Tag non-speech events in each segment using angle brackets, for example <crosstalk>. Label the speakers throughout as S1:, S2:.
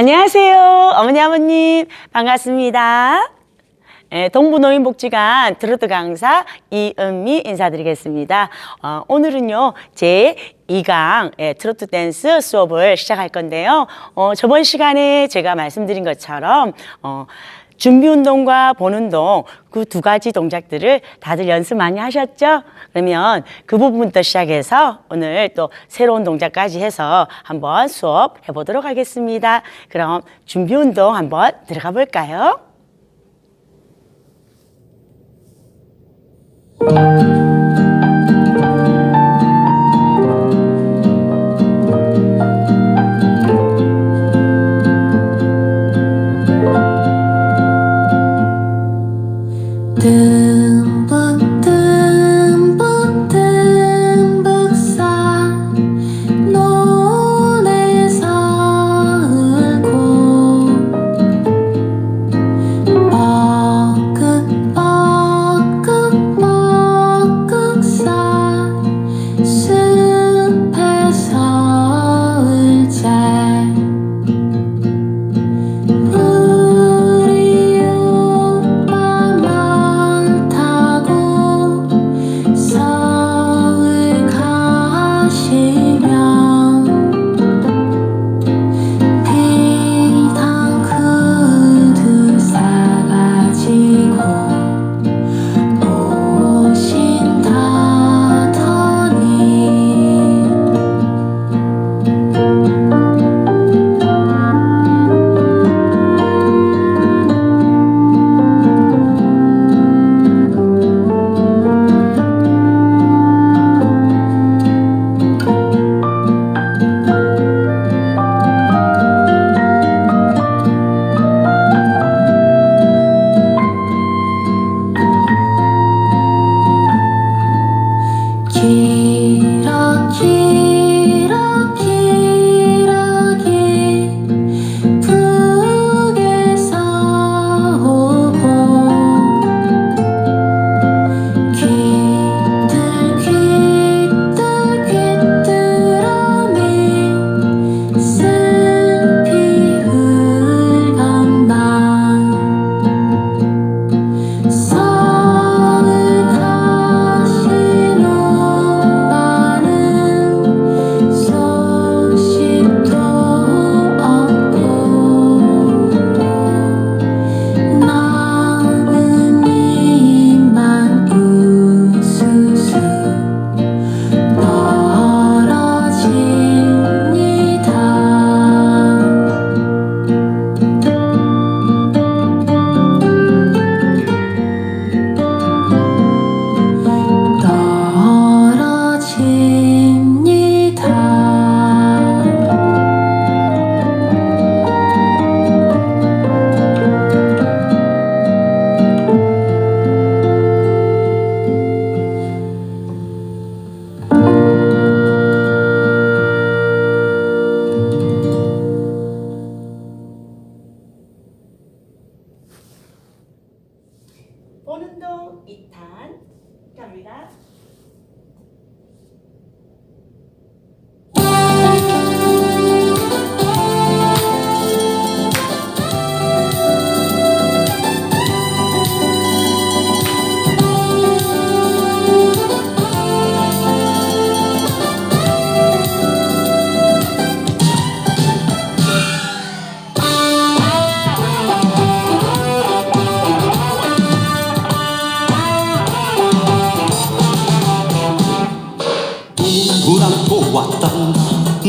S1: 안녕하세요. 어머니, 아버님. 반갑습니다. 예, 동부노인복지관 트로트 강사 이은미 인사드리겠습니다. 어, 오늘은요, 제 2강 예, 트로트 댄스 수업을 시작할 건데요. 어, 저번 시간에 제가 말씀드린 것처럼, 어, 준비 운동과 본 운동 그 두 가지 동작들을 다들 연습 많이 하셨죠? 그러면 그 부분부터 시작해서 오늘 또 새로운 동작까지 해서 한번 수업 해보도록 하겠습니다. 그럼 준비 운동 한번 들어가 볼까요?
S2: 길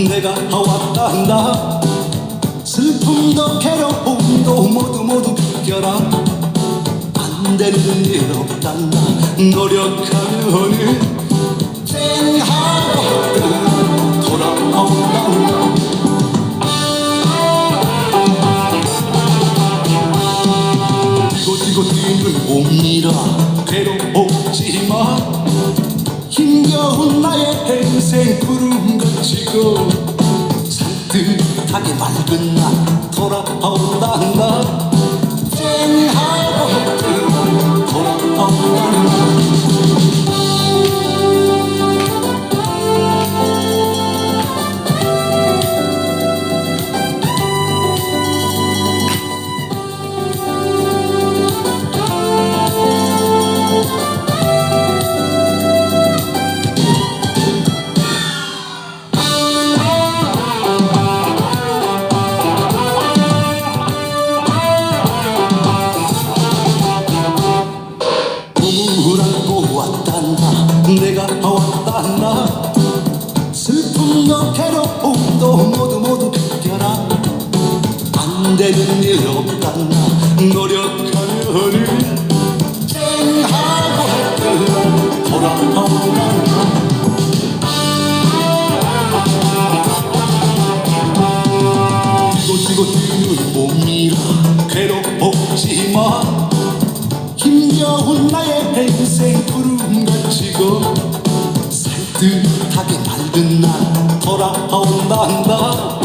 S3: 내가 왔단다. 슬픔도 괴로움도 모두 모두 비껴라. 안 되는 일 없단다. 노력하면은 쨍하고 돌아온단다. 지고 지고 뛰는 봄이라 괴로웠지만 힘겨운 나의 인생 구름 거치고 valkyna 날 돌아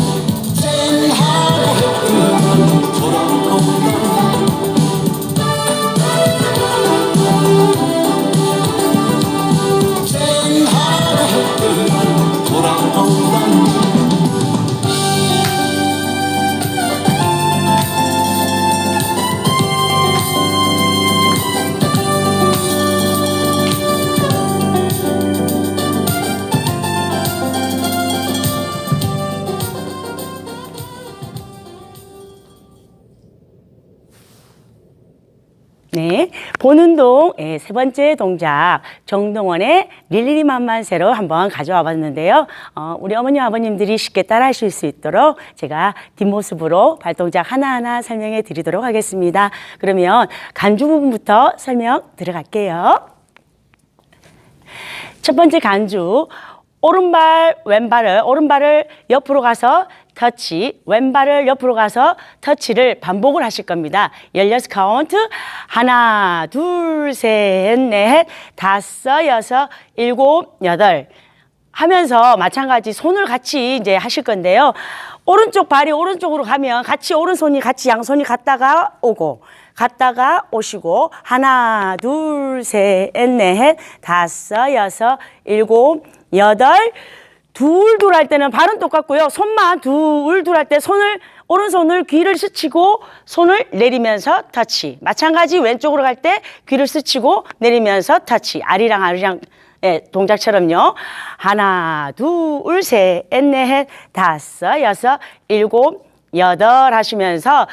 S1: 네, 보는 동 예, 세 번째 동작 정동원의 릴리리 만만세로 한번 가져와 봤는데요. 어, 우리 어머니 아버님들이 쉽게 따라 하실 수 있도록 제가 뒷모습으로 발동작 하나하나 설명해 드리도록 하겠습니다. 그러면 간주 부분부터 설명 들어갈게요. 첫 번째 간주 오른발 왼발을 오른발을 옆으로 가서 터치 왼발을 옆으로 가서 터치를 반복을 하실 겁니다. 16 카운트 하나 둘 셋 넷 다섯 여섯 일곱 여덟 하면서 마찬가지 손을 같이 이제 하실 건데요. 오른쪽 발이 오른쪽으로 가면 같이 오른손이 같이 양손이 갔다가 오고 갔다가 오시고 하나 둘 셋 넷 다섯 여섯 일곱 여덟 둘둘 할 때는 발은 똑같고요. 손만 둘둘 할 때 손을 오른손을 귀를 스치고 손을 내리면서 터치. 마찬가지 왼쪽으로 갈 때 귀를 스치고 내리면서 터치. 아리랑 아리랑 예, 동작처럼요. 하나, 둘, 셋, 넷, 다섯, 여섯, 일곱, 여덟 하시면서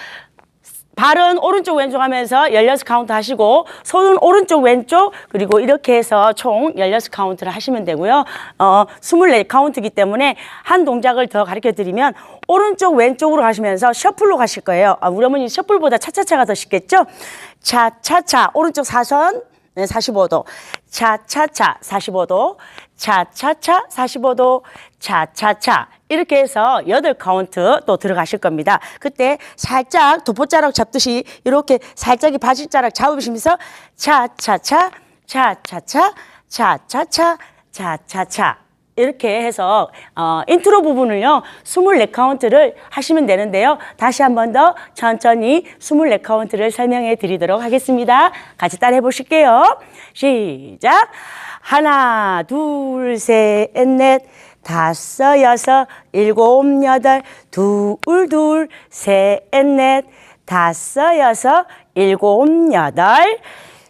S1: 발은 오른쪽 왼쪽 하면서 16카운트 하시고 손은 오른쪽 왼쪽 그리고 이렇게 해서 총 16카운트를 하시면 되고요. 어, 24카운트이기 때문에 한 동작을 더 가르쳐 드리면 오른쪽 왼쪽으로 가시면서 셔플로 가실 거예요. 아, 우리 어머니 셔플보다 차차차가 더 쉽겠죠? 차차차 오른쪽 사선 네, 45도. 차차차 45도. 차차차 45도. 차차차. 이렇게 해서 여덟 카운트 또 들어가실 겁니다. 그때 살짝 도포자락 잡듯이 이렇게 살짝이 바지자락 잡으시면서 차차차, 차차차, 차차차, 차차차. 이렇게 해서 어, 인트로 부분을요 24카운트를 하시면 되는데요 다시 한 번 더 천천히 24카운트를 설명해 드리도록 하겠습니다 같이 따라해 보실게요 시작 하나 둘 셋 넷 다섯 여섯 일곱 여덟 둘 둘 셋 넷 다섯 여섯 일곱 여덟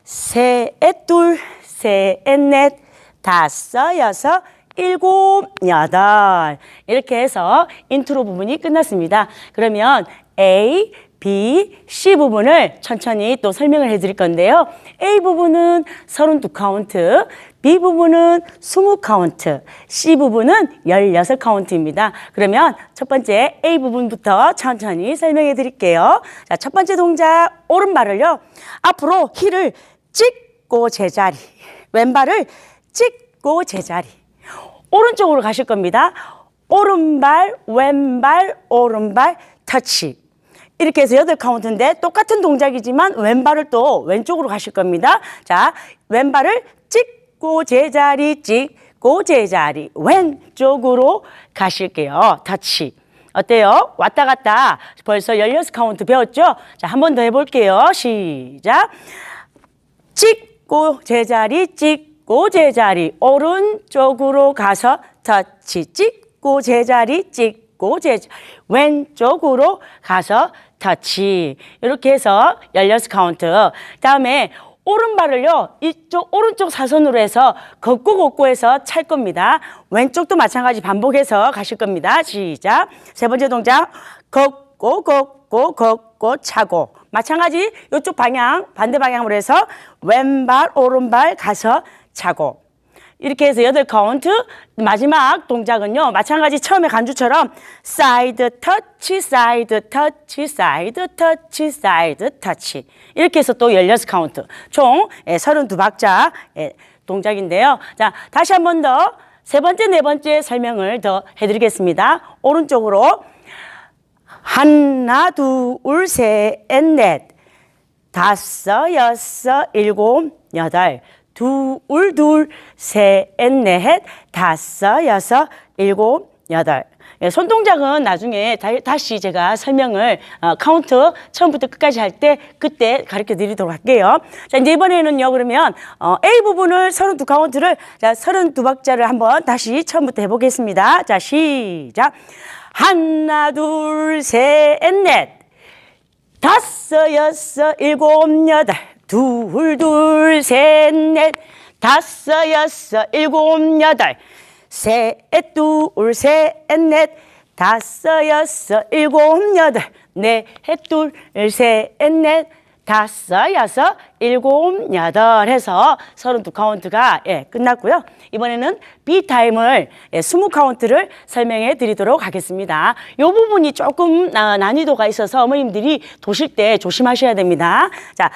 S1: 셋 둘 셋 넷 다섯 여섯 일곱 여덟 이렇게 해서 인트로 부분이 끝났습니다. 그러면 A, B, C 부분을 천천히 또 설명을 해드릴 건데요. A 부분은 32카운트, B 부분은 20카운트, C 부분은 16카운트입니다. 그러면 첫 번째 A 부분부터 천천히 설명해 드릴게요. 자, 첫 번째 동작, 오른발을요, 앞으로 힐을 찍고 제자리, 왼발을 찍고 제자리. 오른쪽으로 가실 겁니다. 오른발, 왼발, 오른발, 터치. 이렇게 해서 여덟 카운트인데 똑같은 동작이지만 왼발을 또 왼쪽으로 가실 겁니다. 자, 왼발을 찍고 제자리, 찍고 제자리. 왼쪽으로 가실게요. 터치. 어때요? 왔다 갔다 벌써 16카운트 배웠죠? 자, 한 번 더 해볼게요. 시작. 찍고 제자리 찍고 제자리 오른쪽으로 가서 터치 찍고 제자리 찍고 제자리 왼쪽으로 가서 터치 이렇게 해서 16카운트. 다음에 오른발을요 이쪽 오른쪽 사선으로 해서 걷고 걷고 해서 찰 겁니다. 왼쪽도 마찬가지 반복해서 가실 겁니다. 시작. 세 번째 동작. 걷고 걷고 걷고 차고. 마찬가지 이쪽 방향 반대 방향으로 해서 왼발 오른발 가서 차고 이렇게 해서 여덟 카운트. 마지막 동작은요 마찬가지 처음에 간주처럼 사이드 터치 사이드 터치 사이드 터치 사이드 터치. 이렇게 해서 또 열여섯 카운트. 총 예, 32박자 예, 동작인데요. 자 다시 한 번 더 세 번째 네 번째 설명을 더 해드리겠습니다. 오른쪽으로 하나 둘셋넷 다섯, 여섯, 일곱, 여덟, 둘, 둘, 셋, 넷, 다섯, 여섯, 일곱, 여덟. 예, 손 동작은 나중에 다, 시 제가 설명을 어, 카운트 처음부터 끝까지 할 때 그때 가르쳐 드리도록 할게요. 자, 이제 이번에는요, 그러면 어, A 부분을 32 카운트를 자, 32박자를 한번 다시 처음부터 해보겠습니다. 자, 시작. 하나, 둘, 셋, 넷. 다섯 여섯 일곱 여덟 둘 둘 셋 넷 다섯 여섯 일곱 여덟 셋 둘 셋 넷 다섯 여섯 일곱 여덟 넷 둘 셋 넷 다섯 여섯 일곱 여덟 해서 서른 두 카운트가 예, 끝났고요. 이번에는 B 타임을 예, 스무 카운트를 설명해 드리도록 하겠습니다. 이 부분이 조금 아, 난이도가 있어서 어머님들이 도실 때 조심하셔야 됩니다. 자,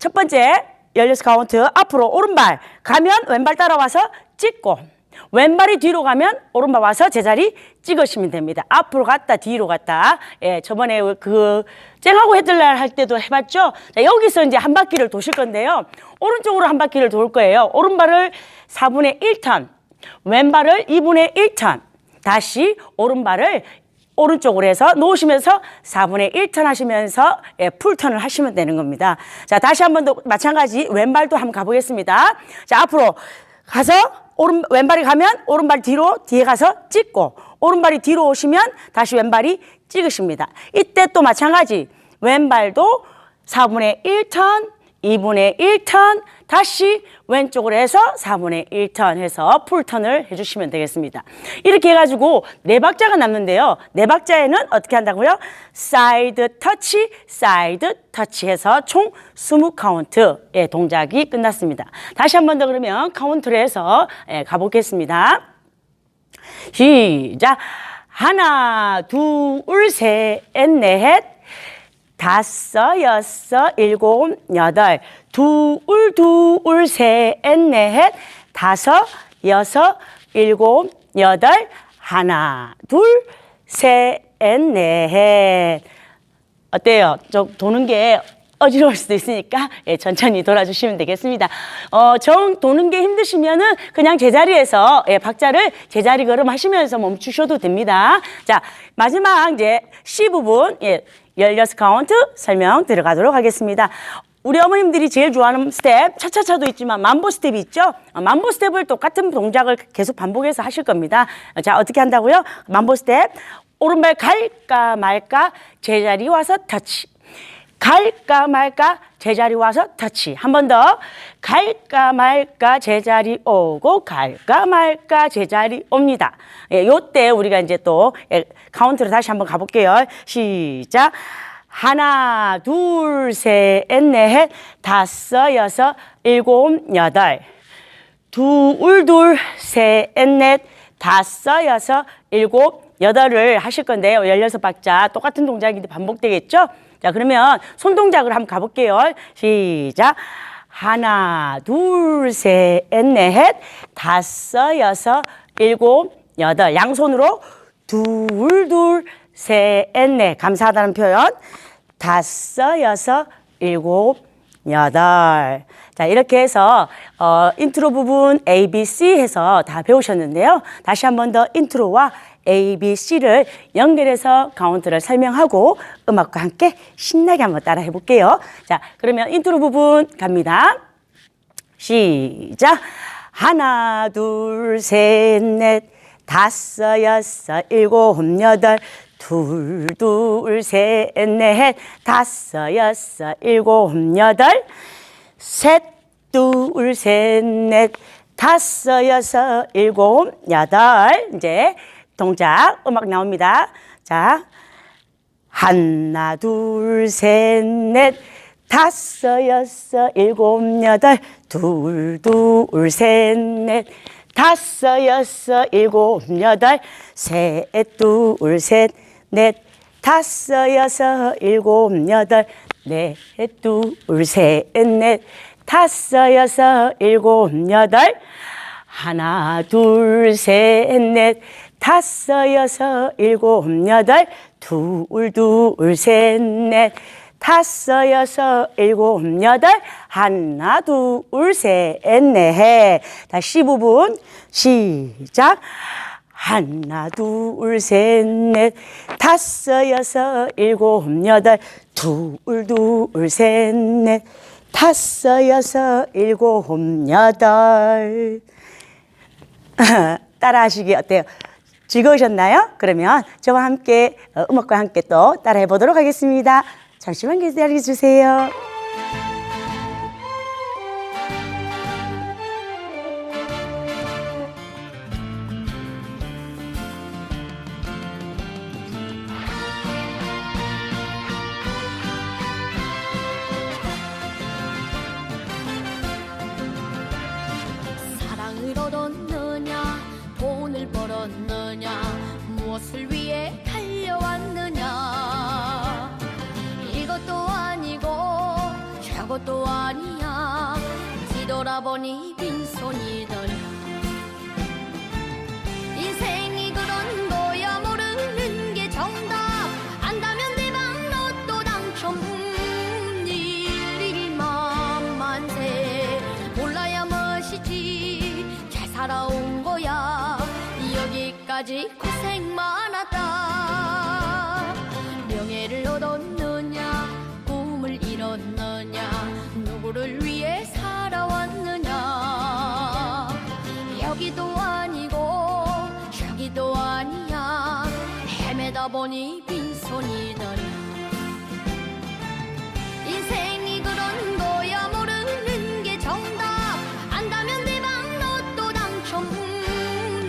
S1: 첫 번째 열여섯 카운트 앞으로 오른발 가면 왼발 따라와서 찍고 왼발이 뒤로 가면 오른발 와서 제자리 찍으시면 됩니다. 앞으로 갔다 뒤로 갔다. 예, 저번에 그 쨍하고 해들날 할 때도 해봤죠. 자, 여기서 이제 한 바퀴를 도실 건데요. 오른쪽으로 한 바퀴를 돌 거예요. 오른발을 4분의 1턴, 왼발을 2분의 1턴. 다시 오른발을 오른쪽으로 해서 놓으시면서 4분의 1턴 하시면서 예, 풀턴을 하시면 되는 겁니다. 자, 다시 한 번 더 마찬가지 왼발도 한번 가보겠습니다. 자, 앞으로 가서 오른 왼발이 가면 오른발 뒤로 뒤에 가서 찍고 오른발이 뒤로 오시면 다시 왼발이 찍으십니다. 이때 또 마찬가지 왼발도 4분의 1턴, 2분의 1턴 다시 왼쪽으로 해서 4분의 1턴 해서 풀턴을 해주시면 되겠습니다. 이렇게 해가지고 네 박자가 남는데요. 네 박자에는 어떻게 한다고요? 사이드 터치, 사이드 터치 해서 총 20카운트의 동작이 끝났습니다. 다시 한 번 더 그러면 카운트를 해서 예, 가보겠습니다. 시작. 하나, 둘, 셋, 넷, 다섯, 여섯, 일곱, 여덟, 둘, 둘, 셋, 넷, 다섯, 여섯, 일곱, 여덟, 하나, 둘, 셋, 넷. 어때요? 저 도는 게 어지러울 수도 있으니까 예, 천천히 돌아주시면 되겠습니다. 어, 정 도는 게 힘드시면은 그냥 제자리에서 예, 박자를 제자리 걸음 하시면서 멈추셔도 됩니다. 자, 마지막 이제 C 부분 예, 16카운트 설명 들어가도록 하겠습니다. 우리 어머님들이 제일 좋아하는 스텝, 차차차도 있지만 만보 스텝이 있죠? 어, 만보 스텝을 똑같은 동작을 계속 반복해서 하실 겁니다. 어, 자, 어떻게 한다고요? 만보 스텝. 오른발 갈까 말까 제자리 와서 터치. 갈까 말까 제자리 와서 터치. 한 번 더. 갈까 말까 제자리 오고 갈까 말까 제자리 옵니다. 예, 요때 우리가 이제 또 예, 카운트를 다시 한번 가볼게요. 시작. 하나, 둘, 셋, 넷, 다섯, 여섯, 일곱, 여덟. 둘, 둘, 셋, 넷, 다섯, 여섯, 일곱, 여덟을 하실 건데요. 열여섯 박자 똑같은 동작인데 반복되겠죠? 자, 그러면 손 동작을 한번 가볼게요. 시작. 하나, 둘, 셋, 넷, 다섯, 여섯, 일곱, 여덟. 양손으로 둘, 둘, 셋, 넷. 감사하다는 표현. 다섯, 여섯, 일곱, 여덟. 자, 이렇게 해서, 어, 인트로 부분 A, B, C 해서 다 배우셨는데요. 다시 한 번 더 인트로와 A, B, C를 연결해서 카운트를 설명하고 음악과 함께 신나게 한번 따라 해볼게요. 자, 그러면 인트로 부분 갑니다. 시작. 하나, 둘, 셋, 넷, 다섯, 여섯, 일곱, 여덟, 둘, 둘, 셋, 넷, 다섯, 여섯, 일곱, 여덟, 셋, 둘, 셋, 넷, 다섯, 여섯, 일곱, 여덟. 이제 동작 음악 나옵니다. 자,
S4: 하나, 둘, 셋, 넷, 다섯, 여섯, 일곱, 여덟, 둘, 둘, 셋, 넷, 다섯, 여섯, 일곱, 여덟, 셋, 둘, 셋, 넷, 다섯, 여섯, 일곱, 여덟, 넷, 둘, 셋, 넷, 다섯, 여섯, 일곱, 여덟, 하나, 둘, 셋, 넷, 다섯, 여섯, 일곱, 여덟, 둘, 둘, 셋, 넷, 다섯, 여섯, 일곱, 여덟, 하나, 둘, 셋, 넷. 다시 부분 시작. 하나, 둘, 셋, 넷, 다섯, 여섯, 일곱, 여덟, 둘, 둘, 셋, 넷, 다섯, 여섯, 일곱, 여덟. <laughs> 따라 하시기 어때요? 즐거우셨나요? 그러면 저와 함께 어, 음악과 함께 또 따라해 보도록 하겠습니다. 잠시만 기다려 주세요.
S1: 위해 달려왔느냐. 이것도 아니고 저것도 아니야. 뒤돌아보니 빈손이더라 보니 빈손이더라 인생이 그런 거야 모르는 게 정답. 안다면 대박 로또 당첨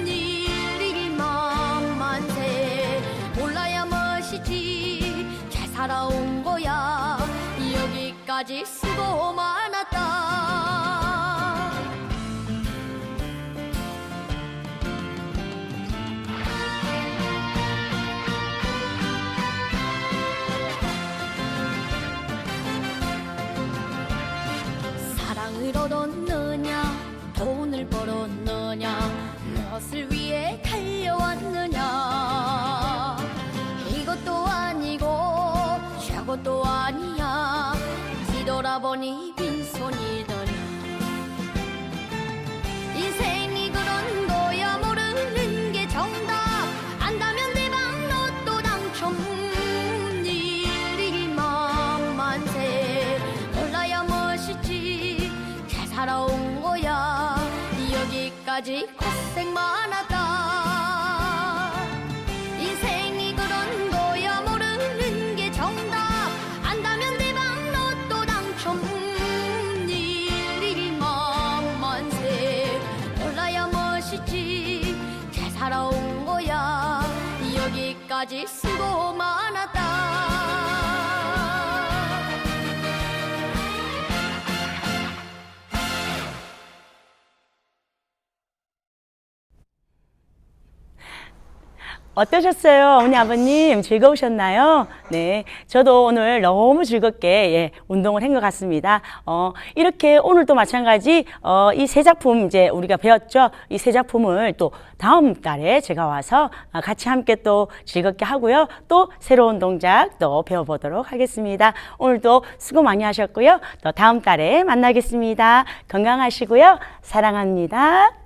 S1: 일일 만 만세. 몰라야 멋이지. 잘 살아온 거야. 여기까지 얻었느냐? 돈을 벌었느냐? 무엇을 위해 여기까지 고
S4: 어떠셨어요? 어머니, 아버님 즐거우셨나요? 네. 저도 오늘 너무 즐겁게, 예, 운동을 한 것 같습니다. 어, 이렇게 오늘도 마찬가지, 어, 이 세 작품 이제 우리가 배웠죠? 이 세 작품을 또 다음 달에 제가 와서 아, 같이 함께 또 즐겁게 하고요. 또 새로운 동작 또 배워보도록 하겠습니다. 오늘도 수고 많이 하셨고요. 또 다음 달에 만나겠습니다. 건강하시고요. 사랑합니다.